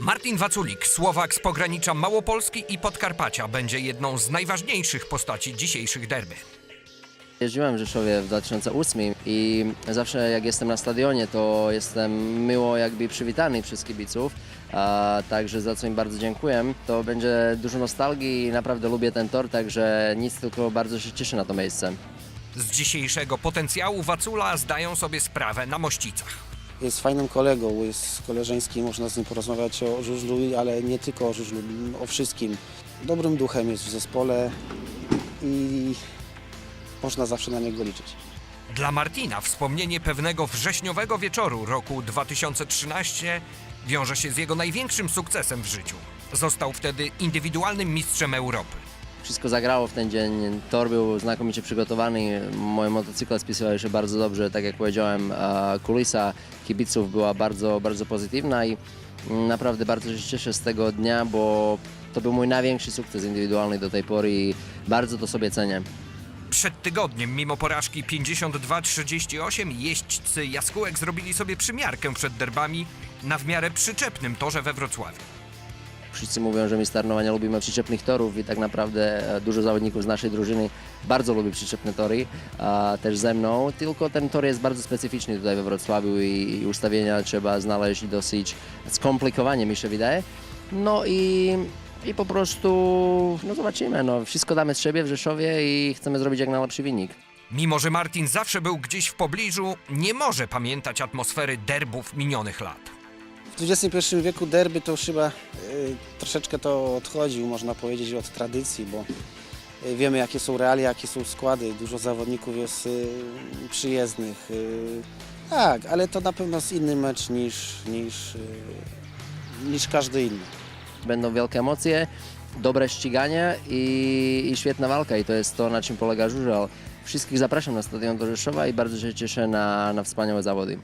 Martin Waculik, Słowak z pogranicza Małopolski i Podkarpacia, będzie jedną z najważniejszych postaci dzisiejszych derby. Jeździłem w Rzeszowie w 2008 i zawsze jak jestem na stadionie, to jestem miło jakby przywitany przez kibiców, a, także za co im bardzo dziękuję. To będzie dużo nostalgii i naprawdę lubię ten tor, także nic, tylko bardzo się cieszę na to miejsce. Z dzisiejszego potencjału Wacula zdają sobie sprawę na Mościcach. Jest fajnym kolegą, jest koleżeński, można z nim porozmawiać o żużlu, ale nie tylko o żużlu, o wszystkim. Dobrym duchem jest w zespole i można zawsze na niego liczyć. Dla Martina wspomnienie pewnego wrześniowego wieczoru roku 2013 wiąże się z jego największym sukcesem w życiu. Został wtedy indywidualnym mistrzem Europy. Wszystko zagrało w ten dzień, tor był znakomicie przygotowany, moje motocykle spisywały się bardzo dobrze, tak jak powiedziałem, kulisa kibiców była bardzo, bardzo pozytywna i naprawdę bardzo się cieszę z tego dnia, bo to był mój największy sukces indywidualny do tej pory i bardzo to sobie cenię. Przed tygodniem, mimo porażki 52-38, jeźdźcy jaskółek zrobili sobie przymiarkę przed derbami na w miarę przyczepnym torze we Wrocławiu. Wszyscy mówią, że my starnowania lubimy przyczepnych torów i tak naprawdę e, dużo zawodników z naszej drużyny bardzo lubi przyczepne tory, a też ze mną, tylko ten tor jest bardzo specyficzny tutaj we Wrocławiu i ustawienia trzeba znaleźć dosyć skomplikowanie mi się wydaje. No i, i po prostu, no zobaczymy, no wszystko damy z siebie w Rzeszowie i chcemy zrobić jak najlepszy wynik. Mimo, że Martin zawsze był gdzieś w pobliżu, nie może pamiętać atmosfery derbów minionych lat. W XXI wieku derby to już chyba y, troszeczkę to odchodził, można powiedzieć, od tradycji, bo y, wiemy jakie są realia, jakie są składy, dużo zawodników jest y, przyjezdnych. Tak, ale to na pewno jest inny mecz niż, niż, niż każdy inny. Będą wielkie emocje, dobre ściganie i, i świetna walka i to jest to, na czym polega żużel. Wszystkich zapraszam na stadion do Rzeszowa i bardzo się cieszę na, na wspaniałe zawody.